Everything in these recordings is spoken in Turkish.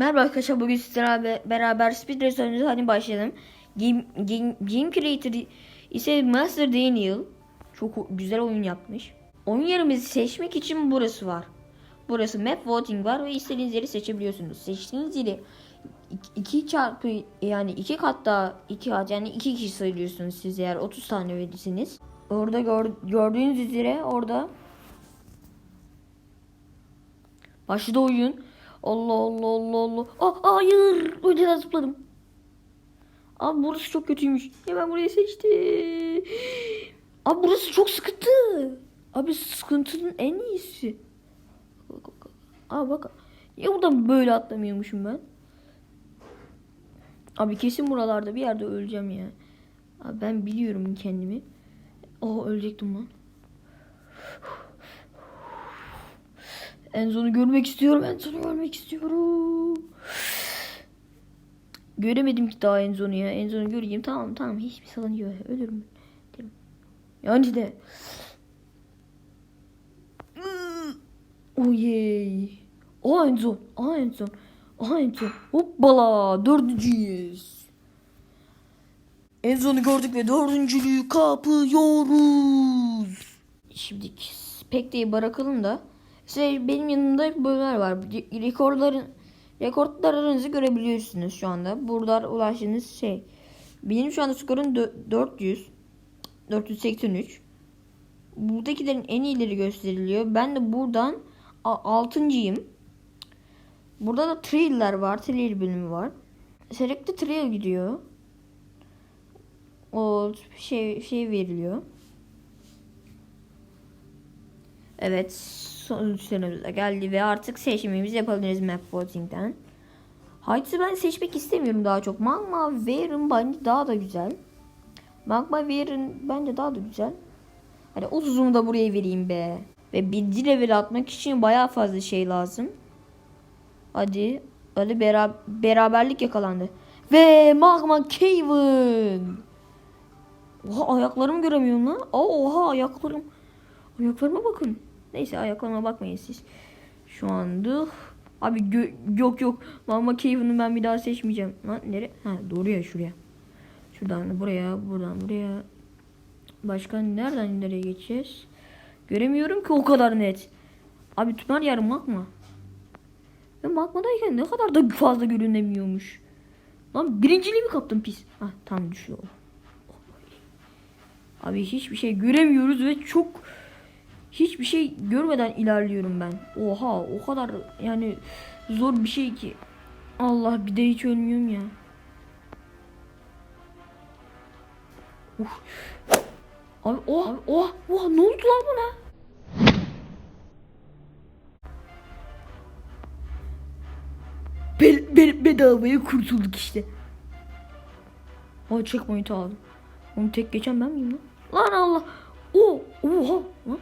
Merhaba arkadaşlar bugün sizlerle beraber Speed Race oynuyoruz. Hadi başlayalım. Game, game, game Creator ise Master Daniel. Çok güzel oyun yapmış. Oyun yerimizi seçmek için burası var. Burası map voting var ve istediğiniz yeri seçebiliyorsunuz. Seçtiğiniz yeri iki- iki çarpı yani iki kat daha iki kat yani iki kişi sayılıyorsunuz siz eğer 30 tane verirsiniz. Orada gör- gördüğünüz üzere orada Başladı oyun. Allah Allah Allah Allah. Aa, hayır. Önceden zıpladım. Abi burası çok kötüymüş. Ya ben burayı seçtim. Abi burası çok sıkıntı. Abi sıkıntının en iyisi. Bak, bak. Ya buradan böyle atlamıyormuşum ben. Abi kesin buralarda bir yerde öleceğim ya. Abi ben biliyorum kendimi. Aa ölecektim lan. Enzo'nu görmek istiyorum. Enzo'nu görmek istiyorum. Göremedim ki daha Enzo'nu ya. Enzo'nu göreyim. Tamam tamam. Hiçbir sorun yok. Ölürüm. Yani de. Oh yey. Aa Enzo. Aa Enzo. Aa Enzo. Hoppala. Dördüncüyüz. Enzo'nu gördük ve dördüncülüğü kapıyoruz. Şimdi pek değil bırakalım da. Size benim yanımda bölümler var. Rekorların rekorlarınızı görebiliyorsunuz şu anda. Burada ulaştığınız şey. Benim şu anda skorum dö- 400. 483. Buradakilerin en iyileri gösteriliyor. Ben de buradan 6.yım. Burada da trail'ler var. Trail bölümü var. Select'te trail gidiyor. O şey şey veriliyor. Evet sonuçlarımız da geldi ve artık seçimimizi yapabiliriz map voting'den. Heights'ı ben seçmek istemiyorum daha çok. Magma Ware'ın bence daha da güzel. Magma Ware'ın bence daha da güzel. Hadi 30'umu da buraya vereyim be. Ve birinci level atmak için bayağı fazla şey lazım. Hadi. Hadi bera- beraberlik yakalandı. Ve Magma Caven. Oha ayaklarımı göremiyorum lan. Oha ayaklarım. Ayaklarıma bakın. Neyse ayaklarıma bakmayın siz. Şu anda abi yok yok. Mama Cave'ını ben bir daha seçmeyeceğim. Lan nere? Ha doğru ya şuraya. Şuradan buraya, buradan buraya. Başka nereden nereye geçeceğiz? Göremiyorum ki o kadar net. Abi tümer yarım magma. Ve magmadayken ne kadar da fazla görünemiyormuş. Lan birinciliği mi kaptım pis? Ah tam düşüyor. Abi hiçbir şey göremiyoruz ve çok hiçbir şey görmeden ilerliyorum ben. Oha o kadar yani zor bir şey ki. Allah bir de hiç ölmüyorum ya. Uf. Abi oh abi, oh ne oldu lan buna? Be, be, bedavaya kurtulduk işte. Aa checkpoint aldım. Onu tek geçen ben miyim lan? Lan Allah. O oha. Lan.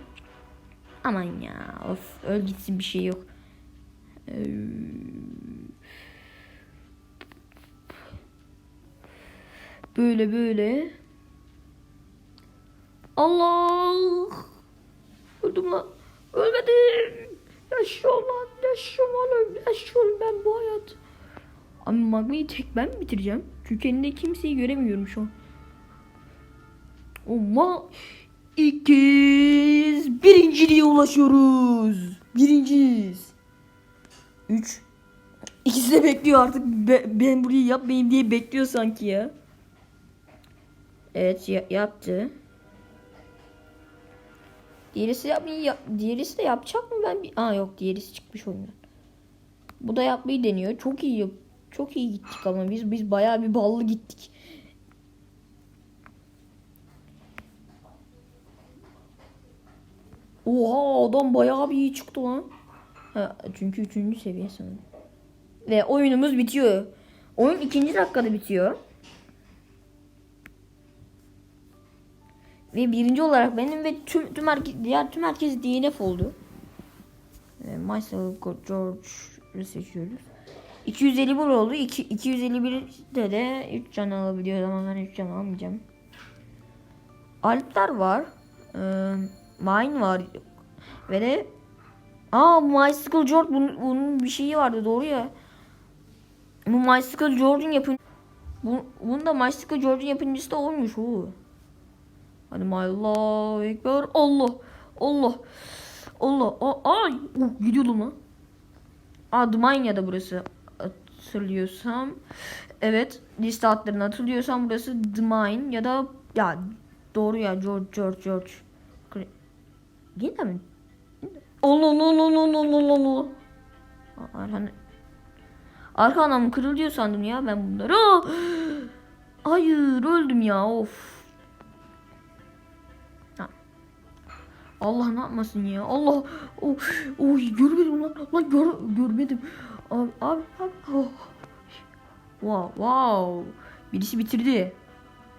Aman ya. Of öl gitsin bir şey yok. Böyle böyle. Allah. Öldüm lan. Ölmedim. Yaşıyorum lan. Yaşıyorum lan. Yaşıyorum ben bu hayat. Ama magmayı tek ben mi bitireceğim? Çünkü elinde kimseyi göremiyorum şu an. Ama ikiz birinciliğe ulaşıyoruz. Birinciyiz. Üç. İkisi de bekliyor artık. Be- ben burayı yapmayayım diye bekliyor sanki ya. Evet ya- yaptı. Diğerisi yapmayı yap diğerisi de yapacak mı ben bir Aa yok diğerisi çıkmış oyundan. Bu da yapmayı deniyor. Çok iyi çok iyi gittik ama biz biz bayağı bir ballı gittik. Oha adam bayağı bir iyi çıktı lan. Ha, çünkü üçüncü seviye sanırım. Ve oyunumuz bitiyor. Oyun ikinci dakikada bitiyor. Ve birinci olarak benim ve tüm, tüm herkes, diğer tüm herkes DNF oldu. Ve Myself George'ı seçiyoruz. 251 oldu. 2, 251'de de 3 can alabiliyor ama ben 3 can almayacağım. Alpler var. Ee, Mine var. Ve de Aa Mystical George bunun, bunun bir şeyi vardı doğru ya. Bu Mystical George'un yapın. Bu, bunu da Mystical George'un yapımcısı da olmuş o. Hadi Allah ekber. Allah. Allah. Allah. Aa, ay. Uh, gidiyordum lan. Aa Dmanya'da burası. Hatırlıyorsam. Evet. Liste adlarını hatırlıyorsam burası Dmine ya da ya doğru ya George George George. Yine mi? Allah Allah Allah Allah Allah Allah Allah. Aa, Arhan Arkamdan kırılıyor sandım ya ben bunları. Aa! Hayır öldüm ya of. Ha. Allah ne yapmasın ya. Allah. Oh, oh görmedim lan. Lan gör, görmedim. Abi abi abi. Oh. Wow wow. Birisi bitirdi.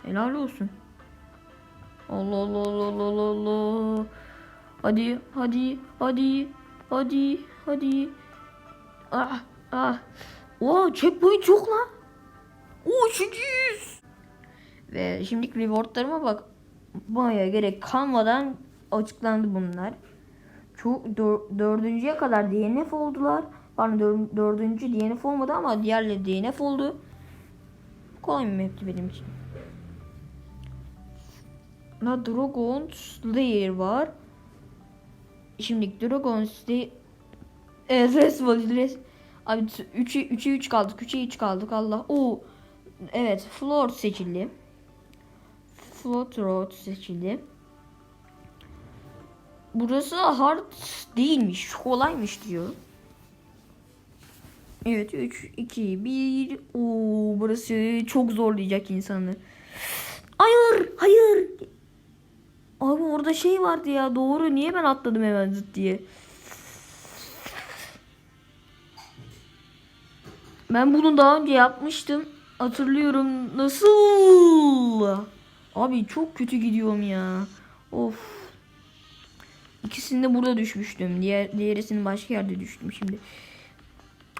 Helal olsun. Allah Allah Allah Allah Allah. Hadi hadi hadi hadi hadi. Ah ah. Wow checkpoint çok lan. Oo 800. Ve şimdi rewardlarıma bak. Baya gerek kalmadan açıklandı bunlar. Çok dör- dördüncüye kadar DNF oldular. Pardon dör- dördüncü DNF olmadı ama diğerleri DNF oldu. Kolay bir mapti benim için. La Dragon Slayer var. Şimdi Dragon Slayer Evet res. Abi 3'e 3'e 3 kaldık. 3'e 3 kaldık. Allah. O evet floor seçildi. Float road seçildi. Burası hard değilmiş. Kolaymış diyor. Evet 3 2 1 Oo burası çok zorlayacak insanı. Hayır, hayır. Abi orada şey vardı ya. Doğru. Niye ben atladım hemen zıt diye? Ben bunu daha önce yapmıştım. Hatırlıyorum. Nasıl? Abi çok kötü gidiyorum ya. Of. İkisinde burada düşmüştüm. Diğer diğerisinin başka yerde düştüm şimdi.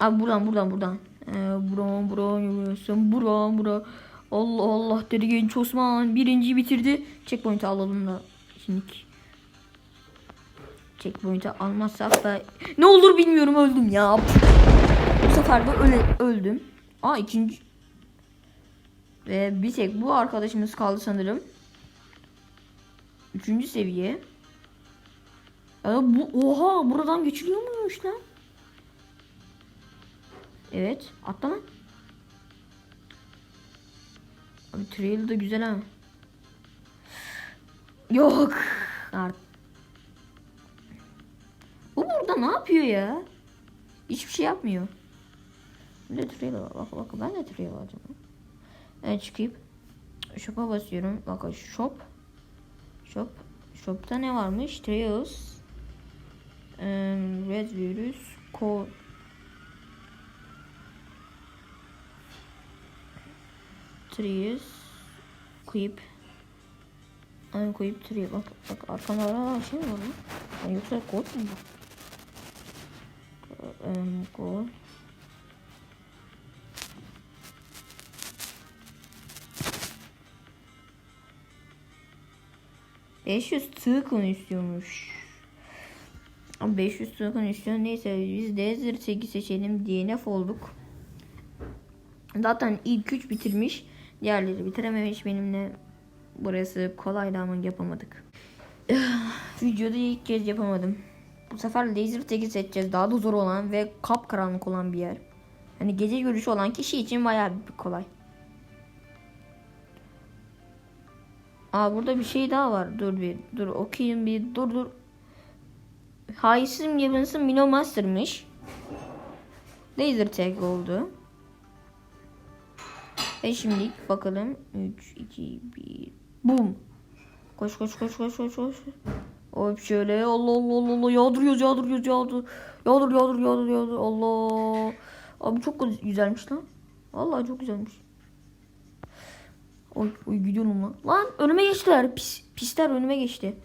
Abi buradan buradan buradan. Ee, buradan buradan yürüyorsun. Buradan buradan. Allah Allah dedi genç Osman. Birinciyi bitirdi. Checkpoint'i alalım da. Şimdi checkpoint'i almazsak da ne olur bilmiyorum öldüm ya. Bu sefer de öyle öldüm. Aa ikinci. Ve bir tek bu arkadaşımız kaldı sanırım. Üçüncü seviye. Ya bu oha buradan geçiliyor muymuş lan? Evet atlama. Abi trail de güzel ha. Yok. Art. Bu burada ne yapıyor ya? Hiçbir şey yapmıyor. Trail var. Bak bak ben de trail alacağım. Evet çıkıp shop'a basıyorum. Bak shop. Shop. Shop'ta ne varmış? Trails. Um, Red Virus. Code. Trees. Kuyup. Aynı koyup duruyor. Bak bak arkamda aa, şey var lan? Yani yoksa kod mu bu? Um, kod. Beş yüz tıkın istiyormuş. Ama 500 tıkın istiyor. Neyse biz Desert 8 seçelim. DNF olduk. Zaten ilk 3 bitirmiş. Diğerleri bitirememiş benimle. Burası kolaydı ama yapamadık. Videoda ilk kez yapamadım. Bu sefer laser tag'i seçeceğiz. Daha da zor olan ve kapkaranlık olan bir yer. Hani gece görüşü olan kişi için bayağı bir kolay. Aa burada bir şey daha var. Dur bir dur okuyayım bir dur dur. Haysim Gibbons'ın Mino Master'mış. Laser tag oldu. Ve şimdilik bakalım. 3, 2, 1. Bum. Koş koş koş koş koş koş. Hop şöyle Allah Allah Allah Allah yağdırıyoruz yağdırıyoruz yağdır. Yağdır yağdır yağdır yağdır Allah. Abi çok güzelmiş lan. Vallahi çok güzelmiş. Oy, oy gidiyorum lan. Lan önüme geçtiler. Pis, pisler önüme geçti.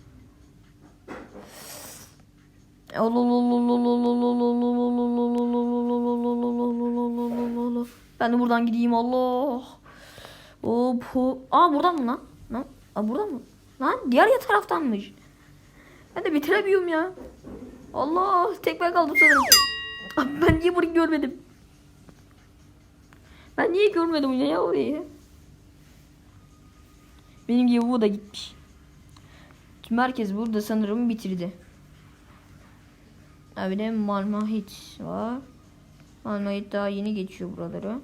Ben de buradan gideyim Allah. Hop hop. Aa buradan mı lan? Lan Aa, buradan mı? Lan diğer ya taraftanmış. Ben de bitiremiyorum ya. Allah tek ben kaldım sanırım. Abi ben niye burayı görmedim? Ben niye görmedim yine ya orayı? Benim bu da gitmiş. Tüm herkes burada sanırım bitirdi. Ha bir de Malmahit var. Malmahit daha yeni geçiyor buraları.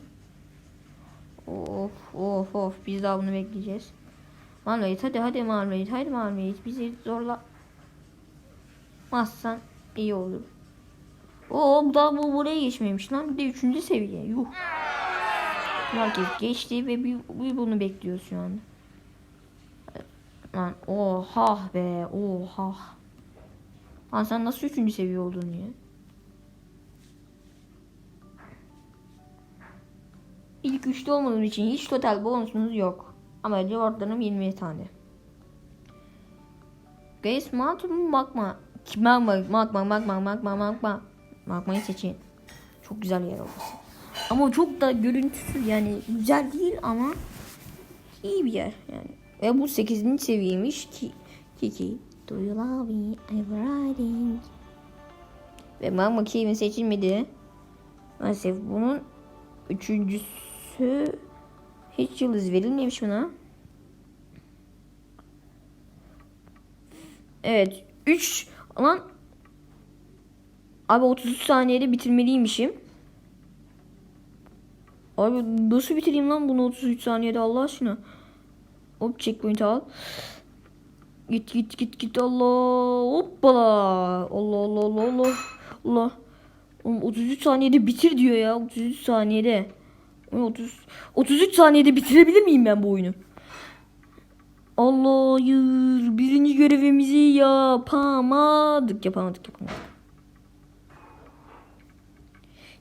Of of of biz daha bunu bekleyeceğiz. Malmahit hadi hadi Malmahit hadi Malmahit bizi zorla. Mazsan iyi olur. Oo daha bu buraya geçmemiş lan. Bir de üçüncü seviye. Yuh. Herkes geçti ve bir, bir bunu bekliyoruz şu anda. Lan oha be oha. Lan sen nasıl üçüncü seviye oldun ya? İlk üçte olmadığım için hiç total bonusumuz yok. Ama rewardlarım 20 tane. Guys Mountain Magma. Magma, magma, magma, magma, magma. Magma'yı seçin. Çok güzel yer orası. Ama çok da görüntüsü yani güzel değil ama iyi bir yer yani. Ve bu 8. seviyeymiş ki Kiki. Do you love me? I'm riding. Ve Magma Cave'in seçilmedi. Maalesef bunun üçüncüsü hiç yıldız verilmemiş buna. Evet. 3 lan Abi 33 saniyede bitirmeliymişim. Abi nasıl bitireyim lan bunu 33 saniyede Allah aşkına. Hop checkpoint al. Git git git git Allah. Hoppala. Allah Allah Allah Allah. Allah. Oğlum 33 saniyede bitir diyor ya. 33 saniyede. Oğlum 30 33 saniyede bitirebilir miyim ben bu oyunu? Allah hayır. Birinci görevimizi yapamadık. Yapamadık yapamadık.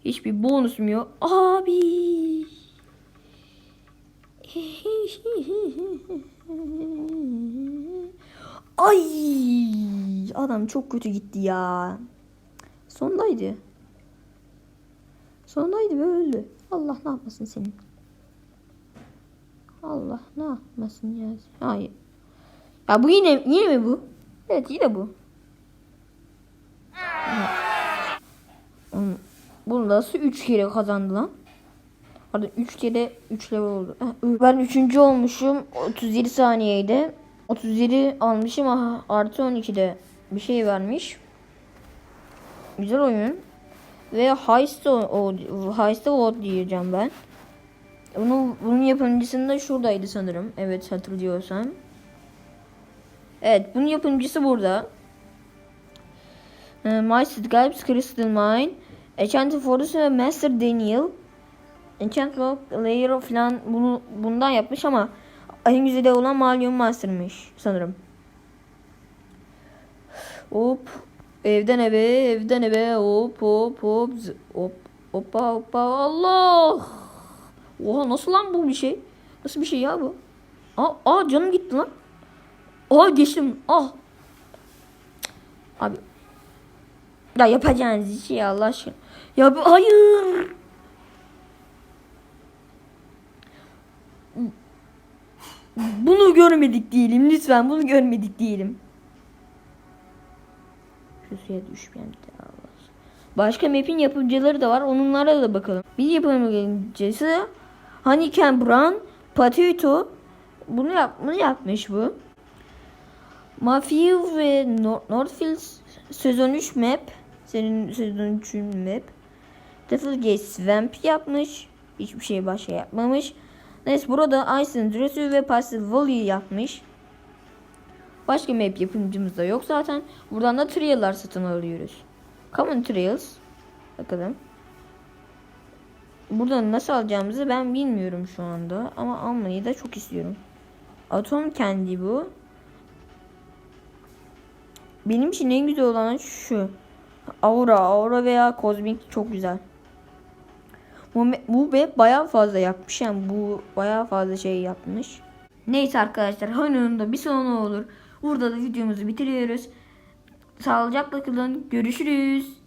Hiçbir bonusum yok. Abi. Ay adam çok kötü gitti ya. Sondaydı. Sondaydı ve öldü. Allah ne yapmasın senin. Allah ne yapmasın ya. Hayır. Ya bu yine yine mi bu? Evet yine bu. Oğlum, Bu nasıl 3 kere kazandı lan? Pardon 3 kere 3 level oldu. Ben 3. olmuşum. 37 saniyeydi. 37 almışım aha, artı 12'de bir şey vermiş. Güzel oyun. Ve Heist o, Heist'e o diyeceğim ben. Bunun, bunun yapımcısı da şuradaydı sanırım. Evet hatırlıyorsam. Evet bunun yapımcısı burada. Ee, My Skypes Crystal Mine. Enchanted Forest ve Master Daniel. Enchantment Layer falan bunu bundan yapmış ama en güzeli olan Malion Master'mış sanırım. Hop. Evden eve, evden eve. Hop hop hop. Hop. Hoppa hoppa. Allah. Oha nasıl lan bu bir şey? Nasıl bir şey ya bu? Aa, aa canım gitti lan. Aa geçtim. Ah. Abi. Ya yapacağınız şey Allah aşkına. Ya bu- hayır. Bunu görmedik diyelim lütfen bunu görmedik diyelim. Suya düşmeyen bir Allah. Başka map'in yapımcıları da var. Onlara da bakalım. Bir yapımcısı Honeycomb Brown Potato bunu yap bunu yapmış bu. Mafia ve Nor- Northfield sezon 3 map. Senin sezon 3 map. Devilgate Swamp yapmış. Hiçbir şey başka yapmamış. Neyse burada Iceland Rescue ve Pastel Valley yapmış. Başka map yapımcımız da yok zaten. Buradan da trail'lar satın alıyoruz. Common Trails. Bakalım. Buradan nasıl alacağımızı ben bilmiyorum şu anda. Ama almayı da çok istiyorum. Atom kendi bu. Benim için en güzel olan şu. Aura, Aura veya Cosmic çok güzel. Bu, bu web bayağı fazla yapmış. Yani bu bayağı fazla şey yapmış. Neyse arkadaşlar Hanım'da bir sonu olur. Burada da videomuzu bitiriyoruz. Sağlıcakla kalın. Görüşürüz.